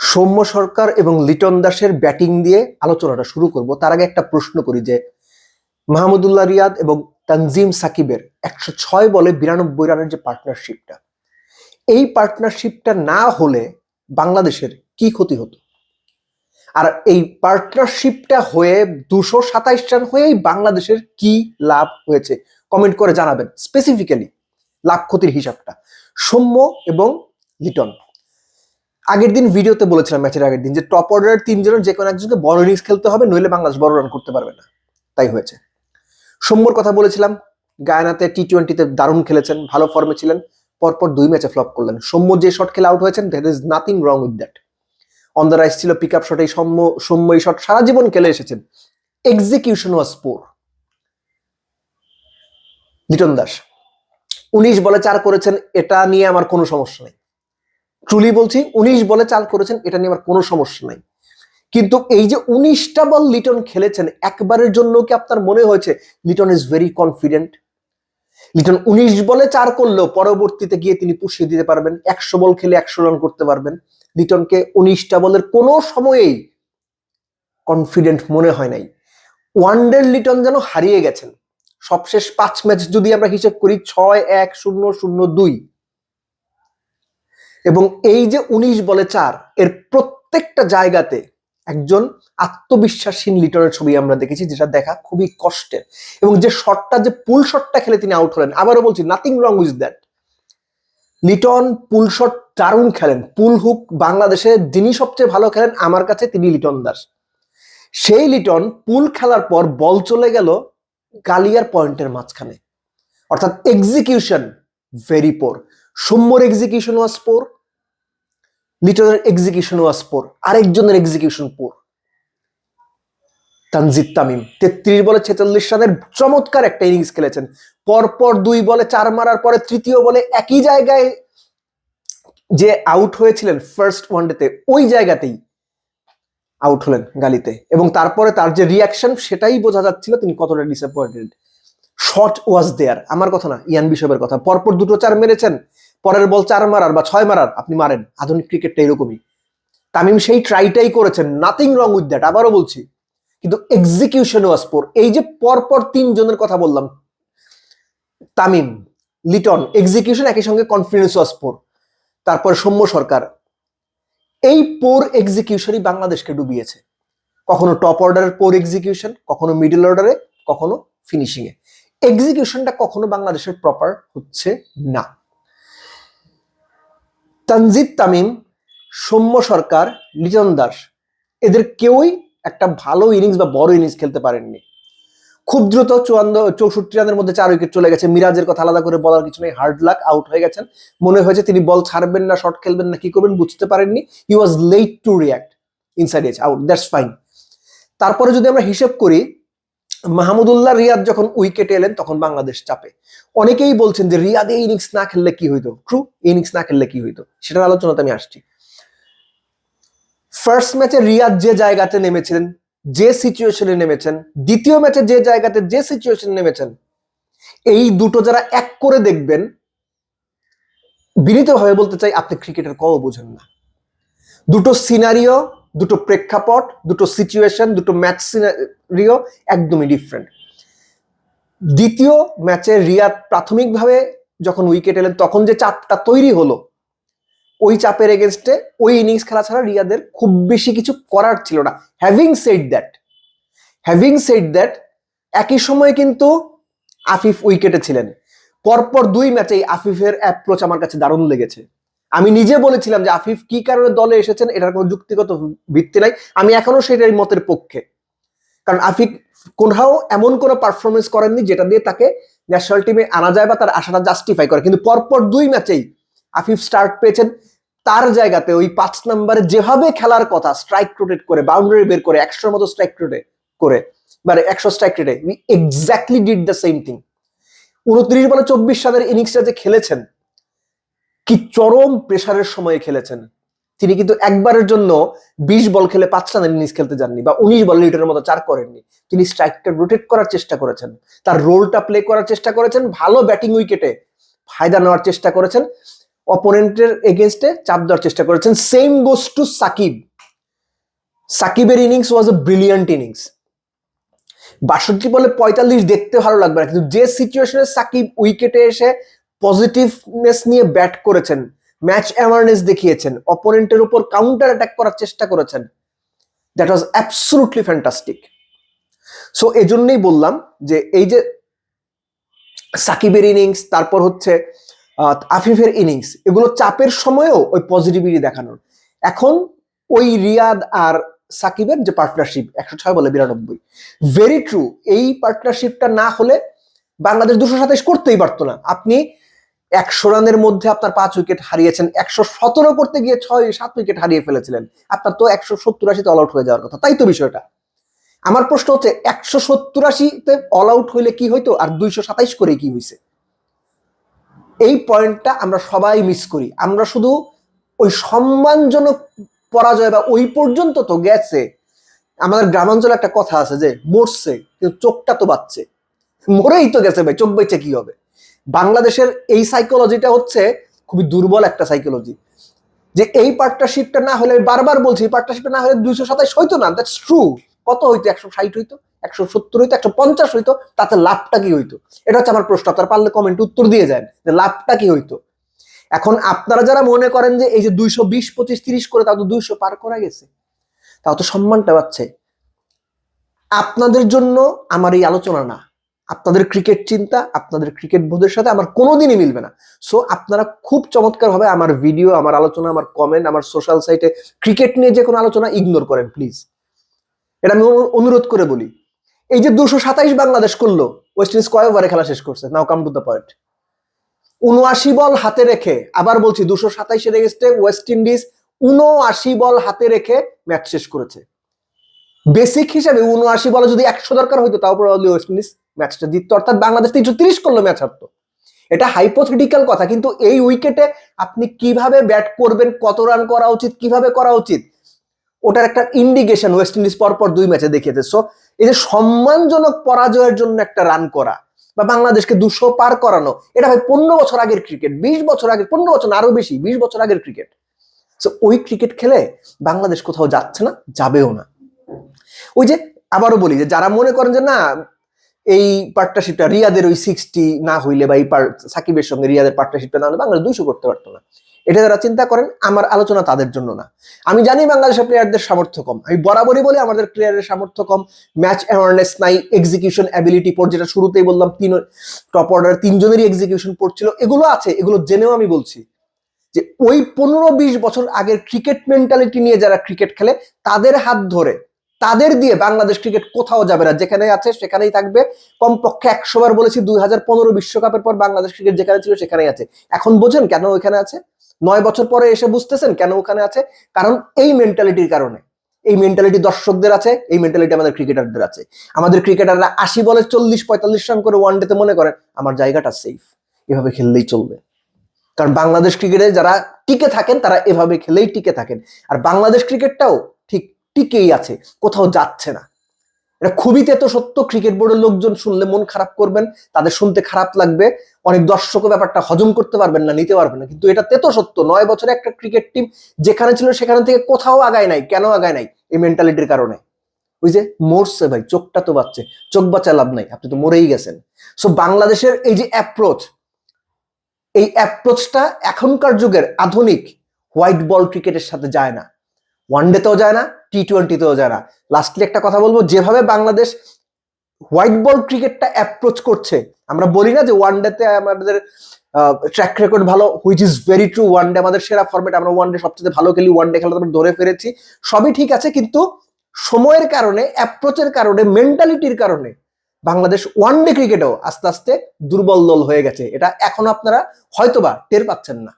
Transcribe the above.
সৌম্য সরকার এবং লিটন দাসের ব্যাটিং দিয়ে আলোচনাটা শুরু করব। তার আগে একটা প্রশ্ন করি যে, মাহমুদুল্লাহ রিয়াদ এবং তানজিম সাকিবের একশো ছয় বলে বিরানব্বই রানের যে পার্টনারশিপটা এই পার্টনারশিপটা না হলে বাংলাদেশের কি ক্ষতি হতো? আর এই পার্টনারশিপটা হয়ে দুশো সাতাইশ রান হয়েই বাংলাদেশের কি লাভ হয়েছে? কমেন্ট করে জানাবেন স্পেসিফিক্যালি লাভ ক্ষতির হিসাবটা। সৌম্য এবং লিটন। আগের দিন ভিডিওতে বলেছিলাম ম্যাচের আগের দিন যে টপ অর্ডারের তিনজনের যে কোনো একজনকে বড় ইনিংস খেলতে হবে, নইলে বাংলাদেশ বড় রান করতে পারবে না। তাই হয়েছে। সৌম্যর কথা বলেছিলাম, গায়ানাতে টি টোয়েন্টিতে দারুণ খেলেছেন, ভালো ফর্মে ছিলেন, পরপর দুই ম্যাচে ফ্লপ করলেন। সৌম্য যে শট খেলে আউট হয়েছেন that is nothing wrong with that on the rise ছিল পিক আপ শট এই সৌম্য সৌম্য এই শট সারা জীবন খেলে এসেছেন। Execution was poor Liton Das, উনিশ বলে চার করেছেন, এটা নিয়ে আমার কোনো সমস্যা নেই। ট্রুলি বলছি, উনিশ বলে চার করেছেন, এটা নিয়ে আমার কোনো সমস্যা নাই। কিন্তু এই যে উনিশটা বল লিটন খেলেছেন, একবারের জন্য কি আপনার মনে হয়েছে Liton is very confident Liton উনিশ বলে চার করলেও পরবর্তীতে গিয়ে তিনি পুষিয়ে দিতে পারবেন, একশো বল খেলে একশো রান করতে পারবেন। লিটনকে উনিশটা বলের কোনো সময়েই কনফিডেন্ট মনে হয় নাই। ওয়ানডের লিটন যেন হারিয়ে গেছেন। সবশেষ পাঁচ ম্যাচ যদি আমরা হিসেব করি, ছয়, এক, শূন্য শূন্য, দুই। এবং এই যে উনিশ বলে চার, এর প্রত্যেকটা জায়গাতে একজন আত্মবিশ্বাসহীন লিটনের ছবি আমরা দেখেছি, যেটা দেখা খুবই কষ্টের। এবং যে শটটা, যে পুল শটটা খেলে তিনি আউট হলেন, আবারও বলছি nothing wrong with that Liton pull shot দারুণ খেলেন, পুল হুক বাংলাদেশে যিনি সবচেয়ে ভালো খেলেন, আমার কাছে তিনি লিটন দাস। সেই লিটন পুল খেলার পর বল চলে গেল গালিয়ার পয়েন্টের মাঝখানে। অর্থাৎ এক্সিকিউশন ভেরি পোর সৌম্যর এক্সিকিউশন ওয়াজ পোর লিটনের এক্সিকিউশন ওয়াজ পোর আরেকজনের এক্সিকিউশন পোর তানজিদ তামিম, তেত্রিশ বলে ছেচল্লিশ রানের চমৎকার একটা ইনিংস খেলেছেন। পরপর দুই বলে চার মারার পরে তৃতীয় বলে একই জায়গায় যে আউট হয়েছিলেন ফার্স্ট ওয়ানডেতে ওই জায়গাতেই আউট হলেন গালিতে। এবং তারপরে তার যে রিয়াকশন সেটাই বোঝা যাচ্ছিল তিনি কতটা ডিসঅ্যাপয়েন্টেড শট ওয়াজ দেয়ার আমার কথা না, ইয়ান বিশপের কথা। পরপর দুটো চার মেরেছেন। পরের বল চার মারার বা ছয় মারার, আপনি মারেন। আধুনিক ক্রিকেটটা এরকমই। তামিম সেই ট্রাইটাই করেছেন নাথিং রং উইথ দ্যাট আবারও বলছি। কিন্তু এক্সিকিউশন ওয়াজ পোর এই যে পরপর তিনজনের কথা বললাম, তামিম, লিটন এক্সিকিউশন একই সঙ্গে কনফিডেন্স ওয়াজ পোর তারপর সৌম্য সরকার, এই পোর এক্সিকিউশনই বাংলাদেশকে ডুবিয়েছে। কখনো টপ অর্ডারের পোর এক্সিকিউশন কখনো মিডল অর্ডারে কখনো ফিনিশিং এ এক্সিকিউশনটা কখনো বাংলাদেশের প্রপার হচ্ছে না। তানজিদ তামিম, সৌম্য সরকার, লিটন দাস, এদের কেউই একটা ভালো ইনিংস বা বড় ইনিংস খেলতে পারেননি। খুব দ্রুত চুয়ান্ন, চৌষট্টি রানের মধ্যে চার উইকেট চলে গেছে। মিরাজের কথা আলাদা করে বলার কিছু নেই। হার্ড লাক আউট হয়ে গেছেন। মনে হয়েছে তিনি বল ছাড়বেন না শট খেলবেন না, কি করবেন বুঝতে পারেননি। He was late to react inside edge out that's fine তারপরে যদি আমরা হিসেব করি মাহমুদুল্লাহ রিয়াদ যখন উইকেটে এলেন, তখন বাংলাদেশ চাপে। অনেকেই বলছেন যে, রিয়াদ, এই ইনিংস না খেললে কি হইতো? ট্রু ইনিংস না খেললে কি হইতো? সেটার আলোচনাতে আমি আসছি। ফার্স্ট ম্যাচে রিয়াদ যে জায়গাতে নেমেছিলেন, যে সিচুয়েশনে নেমেছেন, দ্বিতীয় ম্যাচে যে জায়গাতে যে সিচুয়েশনে নেমেছেন, এই দুটো যারা এক করে দেখবেন, বিনীতভাবে বলতে চাই, আপনি ক্রিকেটের কও বোঝেন না। দুটো সিনারিও দুটো প্রেক্ষাপট, দুটো সিচুয়েশন দুটো ম্যাচ সিনারিও একদমই ডিফারেন্ট দ্বিতীয় ম্যাচে রিয়াদ প্রাথমিকভাবে যখন উইকেট এলেন, তখন যে চাপটা তৈরি হলো, ওই চাপের এগেনস্টে ওই ইনিংস খেলা ছাড়া রিয়াদের খুব বেশি কিছু করার ছিল না। Having said that having said that একই সময়ে কিন্তু আফিফ উইকেটে ছিলেন। পরপর দুই ম্যাচেই আফিফের অ্যাপ্রোচ আমার কাছে দারুণ লেগেছে। আমি নিজে বলেছিলাম যে আফিফ কি কারণে দলে এসেছেন, এটার কোনো যুক্তিগত ভিত্তি নাই। আমি এখনও সেটাই মতের পক্ষে। কারণ আফিফ কোথাও এমন কোনো পারফরমেন্স করেননি যেটা দিয়ে তাকে ন্যাশনাল টিমে আনা যায় বা তার আশাটা জাস্টিফাই করে। কিন্তু পরপর দুই ম্যাচেই আফিফ স্টার্ট পেয়েছেন। তার জায়গাতে ওই পাঁচ নম্বরে যেভাবে খেলার কথা স্ট্রাইক রোটেট করে বাউন্ডারি বের করে, একশোর মতো স্ট্রাইক রোটে করে মানে একশো স্ট্রাইক রেটে we exactly did the same thing উনত্রিশ বলে চব্বিশ সালের ইনিংসটা যে খেলেছেন কি চরম প্রেসারের সময়ে খেলেছেন? তিনি কিন্তু একবারের জন্য বিশ বল খেলে পাঁচ রানের ইনিংস খেলতে যাননি বা উনিশ বল লিটারের মতো চার করেননি। তিনি স্ট্রাইকটা রোটেট করার চেষ্টা করেছেন। তার রোলটা প্লে করার চেষ্টা করেছেন। ভালো ব্যাটিং উইকেটে ফায়দা নেওয়ার চেষ্টা করেছেন। অপোনেন্টের এগেনস্টে চাপ দেওয়ার চেষ্টা করেছেন। Same goes to Shakib. সাকিবের innings was a brilliant innings বাষট্টি বলে পঁয়তাল্লিশ দেখতে ভালো লাগবে না। কিন্তু যে সিচুয়েশনে সাকিব উইকেটে এসে পজিটিভনেস নিয়ে ব্যাট করেছেন ম্যাচ অ্যাওয়ারনেস দেখিয়েছেন অপোনেন্টের উপর কাউন্টার অ্যাটাক করার চেষ্টা করেছেন। That was absolutely fantastic so এজন্যই বললাম যে এই যে সাকিবের ইনিংস তারপর হচ্ছে আফিফের ইনিংস এগুলো চাপের সময়েও ওই পজিটিভিটি দেখানোর। এখন ওই রিয়াদ আর সাকিবের যে পার্টনারশিপ একশো ছয় বলে বিরানব্বই ভেরি ট্রু এই পার্টনারশিপটা না হলে বাংলাদেশ দুশো সাতাইশ করতেই পারতো না। আপনি একশো রানের মধ্যে আপনার পাঁচ উইকেট হারিয়েছেন, একশো সতেরো করতে গিয়ে ছয়, সাত উইকেট হারিয়ে ফেলেছিলেন। আপনার তো একশো সত্তর আশিতে অল আউট হয়ে যাওয়ার কথা। তাই তো বিষয়টা। আমার প্রশ্ন হচ্ছে, একশো সত্তর আশিতে অল আউট হইলে কি হইতো আর দুইশো সাতাইশ করে কি হয়েছে এই পয়েন্টটা আমরা সবাই মিস করি। আমরা শুধু ওই সম্মানজনক পরাজয় বা ওই পর্যন্ত তো গেছে। আমাদের গ্রামাঞ্চলে একটা কথা আছে যে, মরছে, কিন্তু চোখটা তো বাচ্চে মরেই তো গেছে ভাই, চোখ বেঁচে কি হবে? বাংলাদেশের এই সাইকোলজিটা হচ্ছে খুবই দুর্বল একটা সাইকোলজি যে এই পার্টনারশিপটা না হলে বারবার বলছি পার্টনারশিপটা না হলে দুইশো সাতাইশ হইতো না দ্যাটস ট্রু কত হইতো? একশো ষাট হইতো, একশো সত্তর হইতো, একশো পঞ্চাশ হইতো, তাতে লাভটা কি হইতো? এটা হচ্ছে আমার প্রশ্ন, আপনার পারলে কমেন্ট উত্তর দিয়ে যান যে লাভটা কি হইতো। এখন আপনারা যারা মনে করেন যে এই যে দুইশো বিশ, পঁচিশ, তিরিশ করে তাও তো দুইশো পার করা গেছে, তাও তো সম্মানটা পাচ্ছে আপনাদের জন্য আমার এই আলোচনা না। আপনাদের ক্রিকেট চিন্তা আপনাদের ক্রিকেট বোধের সাথে আমার কোনোদিনই মিলবে না। সো আপনারা খুব চমৎকারভাবে আমার ভিডিও আমার আলোচনা, আমার কমেন্ট আমার সোশ্যাল সাইটে ক্রিকেট নিয়ে যে কোনো আলোচনা ইগনোর করেন প্লিজ এটা আমি অনুরোধ করে বলি। এই যে দুশো সাতাইশ বাংলাদেশ করল ওয়েস্ট ইন্ডিজ কয় ওভারে খেলা শেষ করছে? Now come to the point উনআশি বল হাতে রেখে, আবার বলছি, দুশো সাতাইশের এগেস্টে ওয়েস্ট ইন্ডিজ উনআশি বল হাতে রেখে ম্যাচ শেষ করেছে। বেসিক হিসাবে উনআশি বলে যদি একশো দরকার হইতো, তাও প্রবাবলি ওয়েস্ট ইন্ডিজ ম্যাচটা জিততো, অর্থাৎ বাংলাদেশ তিনশো তিরিশ করল ম্যাচ হারতো। এটা হাইপোথেটিক্যাল কথা, কিন্তু এই উইকেটে আপনি কীভাবে ব্যাট করবেন, কত রান করা উচিত, কীভাবে করা উচিত, ওটার একটা ইন্ডিকেশন ওয়েস্ট ইন্ডিজ পরপর দুই ম্যাচে দেখিয়েছে। সো এই যে সম্মানজনক পরাজয়ের জন্য একটা রান করা, বা বাংলাদেশকে দুশো পার করানো, এটা ভাই পনেরো বছর আগের ক্রিকেট বিশ বছর আগের, পনেরো বছর আরও বেশি, বিশ বছর আগের ক্রিকেট সো ওই ক্রিকেট খেলে বাংলাদেশ কোথাও যাচ্ছে না, যাবেও না। ওই যে আবারও বলি যে, যারা মনে করেন যে, না এই পার্টনারশিপটা রিয়াদের ওই সিক্সটি না হইলে বা এই সাকিবের সঙ্গে রিয়াদের পার্টনারশিপটা না হলে বাংলাদেশ দুইশো করতে পারতো না। এটা যারা চিন্তা করেন, আমার আলোচনা তাদের জন্য না। আমি জানি বাংলাদেশের প্লেয়ারদের সামর্থ্য কম। আমি বরাবরই বলি আমাদের প্লেয়ারের সামর্থ্য কম। ম্যাচ অ্যাওয়ারনেস নাই এক্সিকিউশন অ্যাবিলিটি পর যেটা শুরুতেই বললাম, তিন টপ অর্ডার তিনজনেরই এক্সিকিউশন পড়ছিল এগুলো আছে, এগুলো জেনেও আমি বলছি যে ওই পনেরো বিশ বছর আগের ক্রিকেট মেন্টালিটি নিয়ে যারা ক্রিকেট খেলে, তাদের হাত ধরে তাদের দিয়ে বাংলাদেশ ক্রিকেট কোথাও যাবে না। যেখানে আছে, সেখানেই থাকবে। কমপক্ষে একশো বার বলেছি, দুই হাজার পনেরো বিশ্বকাপের পর বাংলাদেশ ক্রিকেট যেখানে ছিল, সেখানেই আছে। এখন বোঝেন কেন ওইখানে আছে? নয় বছর পরে এসে বুঝতেছেন কেন ওখানে আছে? কারণ এই মেন্টালিটির কারণে। এই মেন্টালিটি দর্শকদের আছে, এই মেন্টালিটি আমাদের ক্রিকেটারদের আছে। আমাদের ক্রিকেটাররা আশি বলে চল্লিশ, পঁয়তাল্লিশ রান করে ওয়ান ডেতে মনে করেন, আমার জায়গাটা সেফ এভাবে খেললেই চলবে। কারণ বাংলাদেশ ক্রিকেটে যারা টিকে থাকেন, তারা এভাবে খেলেই টিকে থাকেন। আর বাংলাদেশ ক্রিকেটটাও টিকেই আছে, কোথাও যাচ্ছে না। এটা খুবই তেতো সত্য ক্রিকেট বোর্ডের লোকজন শুনলে মন খারাপ করবেন, তাদের শুনতে খারাপ লাগবে, অনেক দর্শকও ব্যাপারটা হজম করতে পারবেন না, নিতে পারবেন না, কিন্তু এটা তেতো সত্য, নয় বছরে একটা ক্রিকেট টিম যেখানে ছিল সেখানে থেকে কোথাও আগায় নাই, কেন আগায় নাই? এই মেন্টালিটির কারণে। ওই যে মরছে ভাই, চোখটা তো বাচ্চে চোখ বাচ্চা লাভ নাই, আপনি তো মরেই গেছেন। সো বাংলাদেশের এই যে অ্যাপ্রোচ এই অ্যাপ্রোচটা এখনকার যুগের আধুনিক হোয়াইট বল ক্রিকেটের সাথে যায় না। ওয়ান ডেতেও যায় না টি টোয়েন্টিতেও যায় না। লাস্টলি একটা কথা বলব, যেভাবে বাংলাদেশ হোয়াইট বল ক্রিকেটটা অ্যাপ্রোচ করছে, আমরা বলি না যে ওয়ান ডেতে আমাদের ট্র্যাক রেকর্ড ভালো which is very true one day আমাদের সেরা ফর্মেট আমরা ওয়ান ডে সবচেয়ে ভালো খেলি ওয়ান ডে খেলা আমরা ধরে ফেলেছি। সবই ঠিক আছে, কিন্তু সময়ের কারণে অ্যাপ্রোচের কারণে মেন্টালিটির কারণে বাংলাদেশ ওয়ান ডে ক্রিকেটেও আস্তে আস্তে দুর্বল দল হয়ে গেছে। এটা এখন আপনারা হয়তোবা টের পাচ্ছেন না।